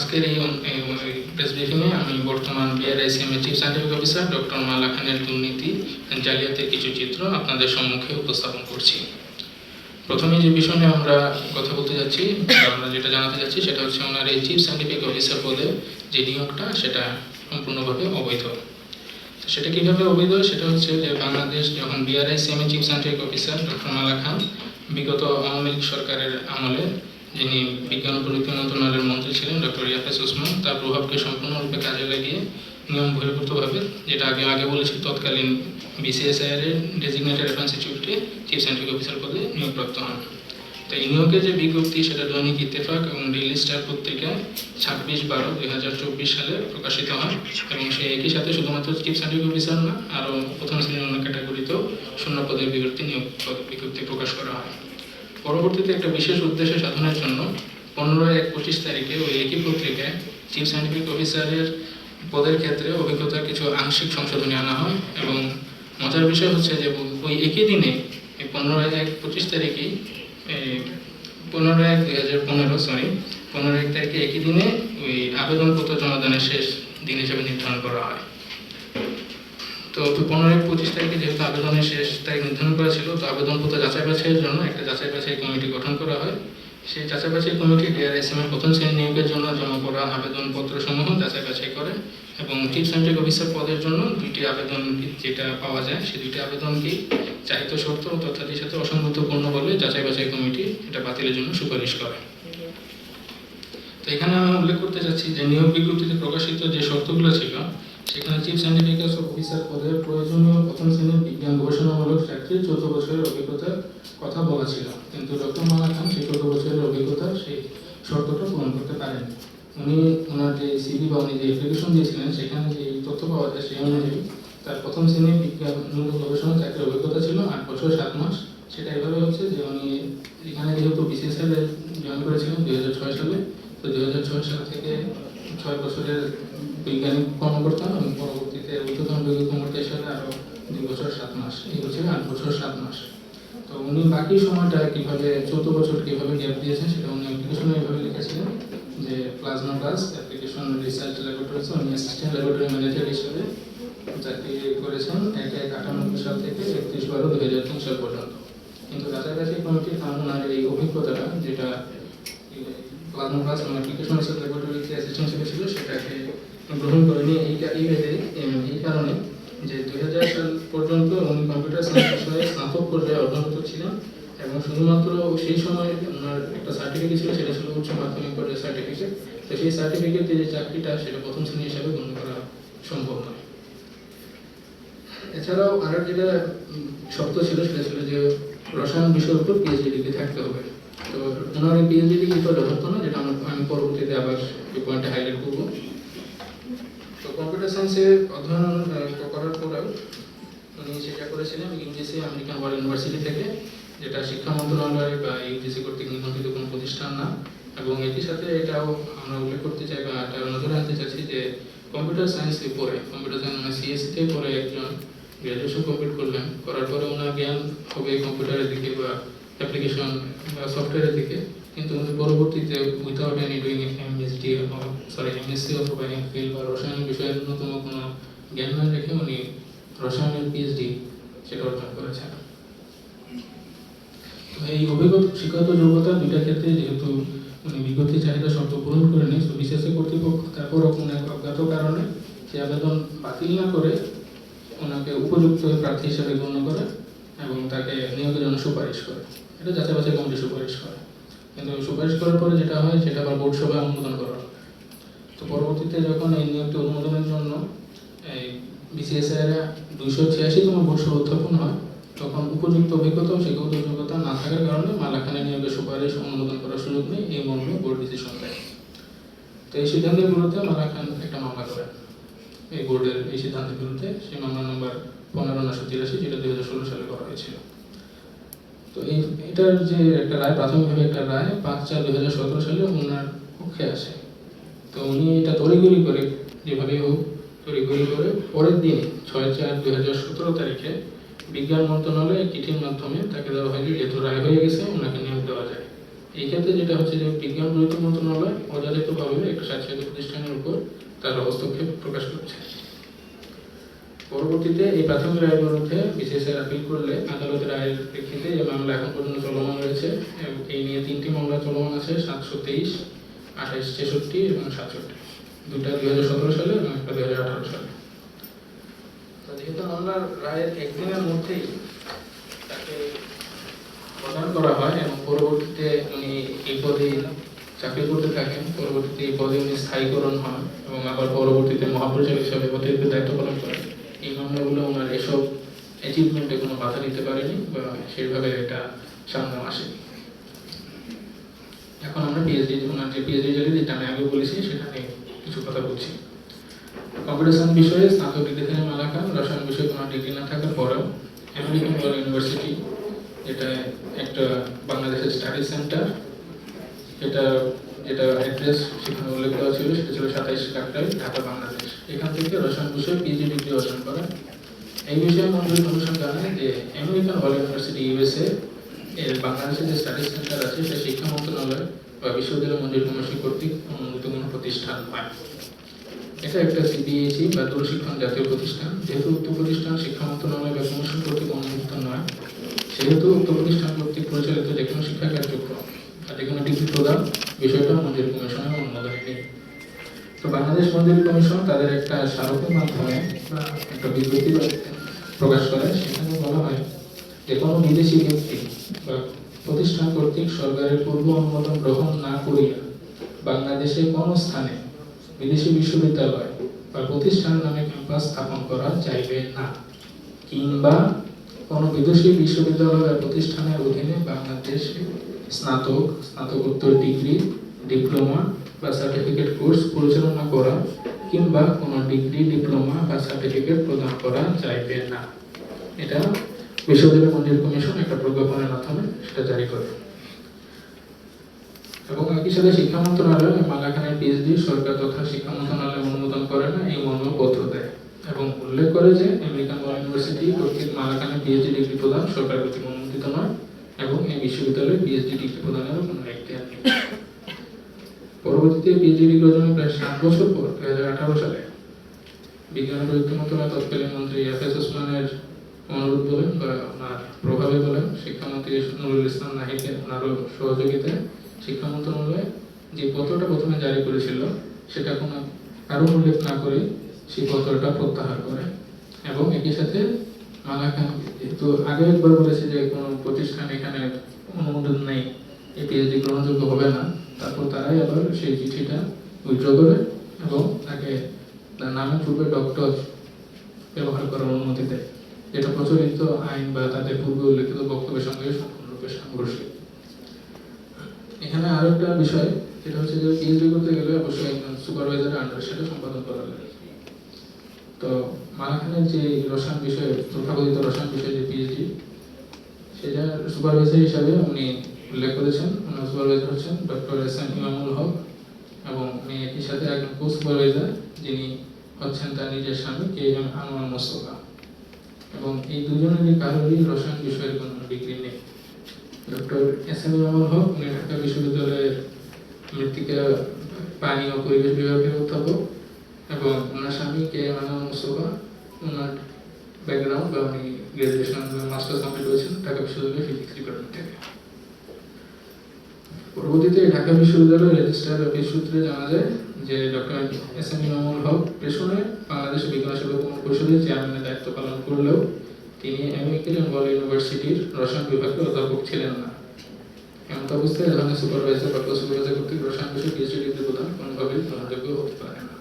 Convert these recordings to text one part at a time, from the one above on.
আজকের এই প্রেস ব্রিফিংয়ে আমি বর্তমান বিআরআইসিএম এর chief scientific officer doctor Mala খানের দুর্নীতি জালিয়াতির কিছু চিত্র আপনাদের সম্মুখে উপস্থাপন করছি। প্রথমে যে বিষয় নিয়ে আমরা কথা বলতে যাচ্ছি আমরা যেটা জানাতে যাচ্ছি, সেটা হচ্ছে ওনার এই চিফ সায়েন্টিফিক অফিসার পদে যে নিয়োগটা, সেটা সম্পূর্ণভাবে অবৈধ। সেটা কীভাবে অবৈধ? সেটা হচ্ছে যে বাংলাদেশ যখন বিআরআইসিএম এর chief scientific officer doctor Mala Khan, বিগত আওয়ামী লীগ সরকারের আমলে যিনি বিজ্ঞান প্রযুক্তি মন্ত্রণালয়ের মন্ত্রী ছিলেন, ডক্টর ইয়াফেস ওসমান, তার প্রভাবকে সম্পূর্ণরূপে কাজে লাগিয়ে নিয়ম বহির্ভূতভাবে, যেটা আগে আগে বলেছি, তৎকালীন বিসিএসআইআর এর ডেজিগনেটেড রেফারেন্স ইনস্টিটিউটে চিফ সায়েন্টিফিক অফিসার পদে নিয়োগপ্রাপ্ত হন। তো এই নিয়োগের যে বিজ্ঞপ্তি, সেটা দৈনিক ইত্তেফাক এবং ডেইলি স্টার পত্রিকায় ছাব্বিশ বারো দুই হাজার চব্বিশ সালে প্রকাশিত হয় এবং সেই একই সাথে শুধুমাত্র চিফ সায়েন্টিফিক অফিসার না, আরও প্রথম শ্রেণির অন্য ক্যাটাগরিতেও শূন্য পদের বিজ্ঞপ্তি নিয়োগ বিজ্ঞপ্তি প্রকাশ করা হয়। পরবর্তীতে একটা বিশেষ উদ্দেশ্য সাধনের জন্য পনেরো এক পঁচিশ তারিখে ওই একই পত্রিকায় চিফ সায়েন্টিফিক অফিসারের পদের ক্ষেত্রে অভিজ্ঞতার কিছু আংশিক সংশোধনী আনা হয় এবং মজার বিষয় হচ্ছে যে ওই একই দিনে পনেরো এক পঁচিশ তারিখেই পনেরো এক দুই হাজার পনেরো সরি পনেরো এক তারিখে একই দিনে ওই আবেদনপত্র জমাদানের শেষ দিন হিসেবে নির্ধারণ করা হয়। তো পনেরো এক পঁচিশ তারিখে যেহেতু আবেদনের শেষ তারিখ নির্ধারণ করা ছিল, তো আবেদনপত্র যাচাই বাছাইয়ের জন্য একটা যাচাই বাছাই কমিটি গঠন করা হয়। সেই যাচাই বাছাই কমিটি ডিআরএসএম এর প্রথম শ্রেণি নিয়োগের জন্য জমা করা আবেদনপত্র সমূহ যাচাই বাছাই করে এবং চিফ সায়েন্টিফিক অফিসার পদের জন্য দুইটি আবেদন যেটা পাওয়া যায় সেই দুইটি আবেদনকেই চাহিত শর্ত ও তথ্যাদির সাথে অসঙ্গতপূর্ণ বলে যাচাই বাছাই কমিটি এটা বাতিলের জন্য সুপারিশ করে। তো এখানে আমি উল্লেখ করতে চাচ্ছি যে নিয়োগ বিজ্ঞপ্তিতে প্রকাশিত যে শর্তগুলো ছিল সেখানে চিফ সায়েন্টিফিক অফিসার পদে প্রয়োজনীয় প্রথম শ্রেণির বিজ্ঞান গবেষণামূলক চাকরির চৌদ্দ বছরের অভিজ্ঞতার কথা বলা ছিল। কিন্তু ডক্টর মালা খান সেই চৌদ্দ বছরের অভিজ্ঞতা সেই শর্তটা পূরণ করতে পারেন উনি ওনার যে সিভি বা উনি যে অ্যাপ্লিকেশন দিয়েছিলেন, সেখানে যে তথ্য পাওয়া যায় সেই অনুযায়ী তার প্রথম শ্রেণির বিজ্ঞানমূলক গবেষণা চাকরির অভিজ্ঞতা ছিল আট বছর সাত মাস। সেটা এভাবে হচ্ছে যে উনি এখানে যেহেতু বিসিএসএল জয়েন করেছিলেন দুই হাজার ছয় সালে, তো দুই হাজার ছয় সাল থেকে ছয় বছরের বৈজ্ঞানিক কর্মকর্তা এবং পরবর্তীতে ঊর্ধ্বতন বৈজ্ঞানিক কর্মকর্তা হিসাবে আরও দুই বছর, সাত মাস, এই হচ্ছে আট বছর, সাত মাস। তো উনি বাকি সময়টা কীভাবে, চৌদ্দ বছর কীভাবে গ্যাপ দিয়েছেন সেটা উনি অ্যাপ্লিকেশনে এভাবে লিখেছিলেন যে প্লাজমা গাছ অ্যাপ্লিকেশন রিসার্চ ল্যাবরেটরিজ উনি অ্যাসিস্ট্যান্ট ল্যাবরেটরি ম্যানেজার হিসেবে চাকরি করেছেন এক এক আটানব্বই সাল থেকে একত্রিশ বারো দুই হাজার তিন সাল পর্যন্ত। কিন্তু কাছাকাছি কমিটি ওনার এই অভিজ্ঞতাটা যেটা প্লাজমা ক্লাস এবং অ্যাপ্লিকেশন রিসার্চ ল্যাবরেটরিতে অ্যাসিস্ট্যান্ট হিসেবে ছিল, সেটাকে গ্রহণ করেনি। এই এই ভেবে এই কারণে যে দুই হাজার সাল পর্যন্ত উনি কম্পিউটার সায়েন্স বিষয়ে স্নাতক পর্যায়ে অধ্যয়নরত ছিলেন এবং শুধুমাত্র সেই সময় ওনার একটা সার্টিফিকেট ছিল, সেটা ছিল উচ্চ মাধ্যমিক পর্যায়ের সার্টিফিকেট তো সেই সার্টিফিকেট যে চাকরিটা, সেটা প্রথম শ্রেণি হিসাবে গণ্য করা সম্ভব নয়। এছাড়াও আরও যেটা শর্ত ছিল, সেটা ছিল যে রসায়ন বিষয়ের উপর পিএইচডি ডিগ্রি থাকতে হবে। তো ওনার এই পিএইচডি ডিগ্রি তো যথার্থ না, যেটা আমি পরবর্তীতে আবার এই পয়েন্টে হাইলাইট করব। তো কম্পিউটার সায়েন্সে অধ্যয়ন করার পরেও উনি সেটা করেছিলেন ইউজিসি আমেরিকান ওয়ার্ল্ড ইউনিভার্সিটি থেকে, যেটা শিক্ষা মন্ত্রণালয় বা ইউজিসি কর্তৃক নিবন্ধিত কোনো প্রতিষ্ঠান না, এবং একই সাথে এটাও আমরা উল্লেখ করতে চাই বা এটা নজরে আনতে চাচ্ছি যে কম্পিউটার সায়েন্সে পড়ে কম্পিউটার সায়েন্স মানে সিএসসিতে পড়ে একজন গ্র্যাজুয়েশন কমপ্লিট করলেন, করার পরে ওনার জ্ঞান হবে কম্পিউটারের দিকে বা অ্যাপ্লিকেশন বা সফটওয়্যারের দিকে, কিন্তু পরবর্তীতে without any doing MSD sorry MSc অথবা এমফিল বা রসায়ন বিষয়ের ন্যূনতম কোনো জ্ঞান না রেখে উনি রসায়নের পিএইচডি সেটা অর্জন করেছেন। এই অভিজ্ঞতা শিক্ষাগত যোগ্যতা দুইটা ক্ষেত্রে যেহেতু উনি বিজ্ঞপ্তি চাহিদা শর্ত পূরণ করেনি তো বিশেষ কর্তৃপক্ষ তারপরও কোনো এক অজ্ঞাত কারণে সে আবেদন বাতিল না করে ওনাকে উপযুক্ত প্রার্থী হিসেবে গণ্য করে এবং তাকে নিয়োগের জন্য সুপারিশ করে। এটা যাচাই বাছাই কমিটি সুপারিশ করে। কিন্তু সুপারিশ করার পরে যেটা হয়, সেটা আবার বোর্ড সভায় অনুমোদন করা তো পরবর্তীতে যখন এই নিয়োগটি অনুমোদনের জন্য এই বিসিএসআই দুইশো ছিয়াশিতম বর্ষ উত্থাপন হয়, তখন উপযুক্ত অভিজ্ঞতা ও শিক্ষাগত যোগ্যতা না থাকার কারণে মালাখানে নিয়োগের সুপারিশ অনুমোদন করার সুযোগ নেই, এই মর্মে বোর্ড ডিসিশন দেয় তো এই সিদ্ধান্তের বিরুদ্ধে মালা খান একটা মামলা করেন। এই বোর্ডের এই সিদ্ধান্তের বিরুদ্ধে সেই মামলা নম্বর পনেরো নশো তিরাশি, যেটা দুই হাজার ষোলো সালে হয়েছিল তো এই, এটার যে একটা রায়, প্রাথমিকভাবে একটা রায়, পাঁচ চার দুই হাজার সতেরো সালে ওনার পক্ষে আসে। তো উনি এটা তড়িঘড়ি করে, যেভাবেই হোক, তড়িঘড়ি করে পরের দিন ছয় চার দুই হাজার সতেরো তারিখে বিজ্ঞান মন্ত্রণালয়ে চিঠির মাধ্যমে তাকে দেওয়া হয় যেহেতু রায় হয়ে গেছে, ওনাকে নিয়োগ দেওয়া যায়। এই ক্ষেত্রে যেটা হচ্ছে যে বিজ্ঞান প্রযুক্তি মন্ত্রণালয় অযাচিতভাবে একটা স্বেচ্ছাসেবী প্রতিষ্ঠানের উপর তার হস্তক্ষেপ প্রকাশ করছে। পরবর্তীতে এই প্রাথমিক রায়ের বিরুদ্ধে বিসিএসআই আপিল করলে আদালতের রায়ের প্রেক্ষিতে এই মামলা এখন পর্যন্ত চলমান রয়েছে, এবং এই নিয়ে তিনটি মামলা চলমান আছে, সাতশো তেইশ, আঠাশ ছেষট্টি এবং সাতষট্টি। দুটা দুই হাজার সতেরো সালে এবং একটা দুই হাজার আঠারো সালে। যেহেতু মামলার রায়ের একদিনের মধ্যেই তাকে প্রদান করা হয়, এবং পরবর্তীতে উনি এই পদে চাকরি করতে থাকেন, পরবর্তীতে এই পদে উনি স্থায়ীকরণ হন, এবং আবার পরবর্তীতে মহাপরিচালক হিসাবে অতিরিক্ত দায়িত্ব পালন করেন। এই ওনার এসব অ্যাচিভমেন্টে কোনো বাধা দিতে পারেনি বা সেইভাবে এটা সামনে আসেনি। এখন আমরা পিএইচডি ওনার যে পিএইচডি জারি যেটা আমি আগে বলেছি সেটা নিয়ে কিছু কথা বলছি। কম্পিউটার বিষয়ে স্নাতক ডিগ্রি থেকে মালা খান, রসায়ন বিষয়ে কোনো ডিগ্রি না থাকার পরেও আমেরিকান ওয়ার্ল্ড ইউনিভার্সিটি এটা একটা বাংলাদেশের স্টাডি সেন্টার এটা যেটা অ্যাড্রেস সেখানে উল্লেখ করা ছিল, সেটা ছিল সাতাইশ কাকরাই ঢাকা, বাংলাদেশ। এখান থেকে রসায়ন বিষয়ে পিজি ডিগ্রি অর্জন করেন। এই বিষয়ে মঞ্জুরি কমিশন জানায় যে আমেরিকান ওয়ার্ল্ড ইউনিভার্সিটি ইউএসএ এর বাংলাদেশের যে স্টাডি সেন্টার আছে সেটা শিক্ষা মন্ত্রণালয় বা বিশ্ববিদ্যালয় মঞ্জুরি কমিশন কর্তৃক অনুমোদিত কোনো প্রতিষ্ঠান নয় এটা একটা সিবিএসই বা দূরশিক্ষণ জাতীয় প্রতিষ্ঠান। যেহেতু উক্ত প্রতিষ্ঠান শিক্ষা মন্ত্রণালয় বা কমিশন কর্তৃক অনুমোদিত নয়, সেহেতু উক্ত প্রতিষ্ঠান কর্তৃক পরিচালিত যে কোনো শিক্ষা কার্যক্রম বা যে কোনো ডিগ্রি প্রদান বিষয়টা মঞ্জুরি কমিশনের অনুমোদনে নেই। বাংলাদেশ মঞ্জুরি কমিশন তাদের একটা স্মারকের মাধ্যমে একটা বিবৃতি প্রকাশ করে, সেখানে বলা হয় যে কোনো বিদেশি ব্যক্তি বা প্রতিষ্ঠান কর্তৃক সরকারের পূর্ব অনুমোদন গ্রহণ না করিয়া বাংলাদেশে কোনো স্থানে বিদেশি বিশ্ববিদ্যালয় বা প্রতিষ্ঠান নামে ক্যাম্পাস স্থাপন করা যাইবে না। কিংবা কোনো বিদেশি বিশ্ববিদ্যালয় বা প্রতিষ্ঠানের অধীনে বাংলাদেশে স্নাতক, স্নাতকোত্তর ডিগ্রি, ডিপ্লোমা বা সার্টিফিকেট কোর্স পরিচালনা করা কিংবা কোনো ডিগ্রি ডিপ্লোমা বা সার্টিফিকেট প্রদান করা যাইবে না। এটা বিশ্ববিদ্যালয় মঞ্জুরি কমিশন একটা প্রজ্ঞাপনের মাধ্যমে সেটা জারি করে। এবং একই সাথে শিক্ষা মন্ত্রণালয় মালাখানের পিএইচডি সরকার তথা শিক্ষা মন্ত্রণালয় অনুমোদন করে না, এই মর্মে পত্র দেয়। এবং উল্লেখ করে যে আমেরিকান ওয়ার্ল্ড ইউনিভার্সিটি কর্তৃক মালাখানে পিএইচডি ডিগ্রি প্রদান সরকার কর্তৃক অনুমোদিত নয় এবং এই বিশ্ববিদ্যালয়ে পিএইচডি ডিগ্রি প্রদানেরও কোনো এখতিয়ার নেই পরবর্তীতে পিএইচডি অর্জনের প্রায় সাত বছর পর দুই হাজার আঠারো সালে বিজ্ঞান প্রযুক্তি মন্ত্রণালয় তৎকালীন মন্ত্রী এফ এস ওসমানের অনুরোধ বলেন বা ওনার প্রভাবে বলেন, শিক্ষামন্ত্রী নুরুল ইসলাম নাহিদের ওনারও সহযোগিতায় শিক্ষা মন্ত্রণালয় যে পত্রটা প্রথমে জারি করেছিল, সেটা কোনো কারণ উল্লেখ না করে সেই পত্রটা প্রত্যাহার করে। এবং একই সাথে মালা খান যেহেতু আগে একবার বলেছে যে কোনো প্রতিষ্ঠান এখানে অনুমোদন নেই, এই পিএইচডি গ্রহণযোগ্য হবে না। তারপর তারাই আবার সেই চিঠিটা উইথড্র করে এবং তাকে তার নামের পূর্বে ডক্টর ব্যবহার করার অনুমতি দেয়, যেটা প্রচলিত আইন বা তাদের পূর্বে উল্লেখিত বক্তব্যের সঙ্গে সম্পূর্ণরূপে সাংঘর্ষিক। এখানে আরও একটা বিষয় যেটা হচ্ছে যে পিএইচডি করতে গেলে অবশ্যই একজন সুপারভাইজারের আন্ডার সেটা সম্পাদন করা লাগে। তো মালাখানের যে রসায়ন বিষয়ে, তথাকথিত রসায়ন বিষয়ে যে পিএইচডি সেটা সুপারভাইজার হিসাবে উনি উল্লেখ করেছেন ওনার সুপারভাইজার হচ্ছেন doctor S M Imamul Haque এবং উনি একই সাথে একজন কো সুপারভাইজার যিনি হচ্ছেন তার নিজের স্বামী কে এম আনোয়ার মোস্তফা। এবং এই দুজনেরই কারোরই রসায়ন বিষয়ের কোনো ডিগ্রি নেই। ডক্টর এস এম ইমামুল হক, উনি ঢাকা বিশ্ববিদ্যালয়ের মৃত্তিকা, পানি ও পরিবেশ বিভাগের অধ্যাপক এবং ওনার স্বামী কে এম আনোয়ার মোস্তফা, ওনার ব্যাকগ্রাউন্ড বা উনি গ্রাজুয়েশন মাস্টার্স কমপ্লিট করেছেন ঢাকা বিশ্ববিদ্যালয়ের ফিজিক্স ডিপার্টমেন্ট থেকে। পরবর্তীতে ঢাকা বিশ্ববিদ্যালয়ের রেজিস্ট্রার অফিস সূত্রে জানা যায় যে ডক্টর এস এম ইমামুল হক পেশনে বাংলাদেশ বিজ্ঞান সেবা পরিষদের চেয়ারম্যানের দায়িত্ব পালন করলেও তিনি আমেরিকান ওয়ার্ল্ড ইউনিভার্সিটির রসায়ন বিভাগের অধ্যাপক ছিলেন না। এমন অবস্থায় ধরনের সুপারভাইজার বা সুপারভাইজার কর্তৃক রসায়ন বিষয়ে পিএইচডি ডিগ্রি প্রদান কোনোভাবেই গ্রহণযোগ্য হতে পারে না।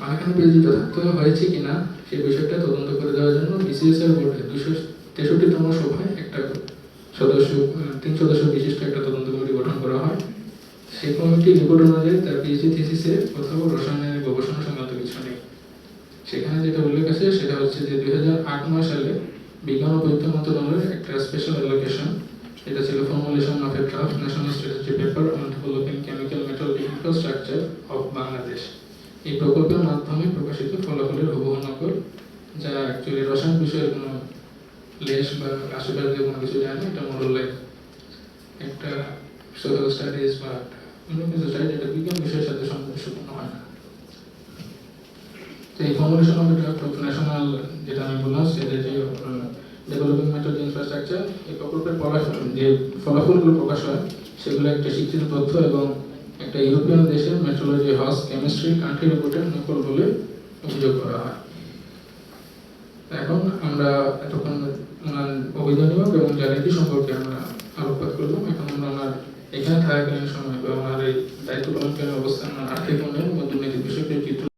মাঝখানে পিএইচডি যথার্থ হয়েছে কিনা সেই বিষয়টা তদন্ত করে দেওয়ার জন্য বিসিএস এর বোর্ডে দুশো তেষট্টিতম সভায় একটা সদস্য তিন সদস্য বিশিষ্ট একটা তদন্ত কমিটি গঠন করা হয়। সেই কমিটির রিপোর্ট অনুযায়ী তার পিএইচডি থিসিসে কোথাও রসায়নের গবেষণা সংক্রান্ত কিছু নেই। সেখানে যেটা উল্লেখ আছে, সেটা হচ্ছে যে দুই হাজার আট নয় সালে বিজ্ঞান ও প্রযুক্তি মন্ত্রণালয়ের একটা স্পেশাল অ্যালোকেশন এটা ছিল formulation of a draft national strategy paper on developing chemical metal infrastructure of Bangladesh এই প্রকল্পের মাধ্যমে প্রকাশিত ফলাফলের হুবহু নকল, যা অ্যাকচুয়ালি রসায়ন বিষয়ের কোনো লেশ বা আশেপাশে কোনো কিছু যায় না এটা মোরল লাইফ একটা সোশ্যাল স্টাডিজ বা অন্য কিছু স্টাডি যেটা বিজ্ঞান বিষয়ের সাথে সামঞ্জস্যপূর্ণ হয় না। তো এই ফর্মুলেশন অফ ন্যাশনাল যেটা আমি বললাম, সেটা যে ডেভেলপিং মেথড ইনফ্রাস্ট্রাকচার এই প্রকল্পের ফলাফল, যে ফলাফলগুলো প্রকাশ হয়, সেগুলো একটা শিক্ষিত তথ্য এবং একটা ইউরোপিয়ান দেশের মেট্রোলজি হাউস কেমিস্ট্রি কান্ট্রি রিপোর্টের নকল বলে অভিযোগ করা হয়। এখন আমরা এতক্ষণ ওনার অবদান এবং জ্যামিতি সম্পর্কে আমরা আলোকপাত করলাম। এখন আমরা ওনার এখানে থাকাকালীন সময় বা ওনার এই দায়িত্ব পালনকালীন অবস্থান আর্থিক উন্নয়ন এবং দুর্নীতি বিষয়কে চিত্র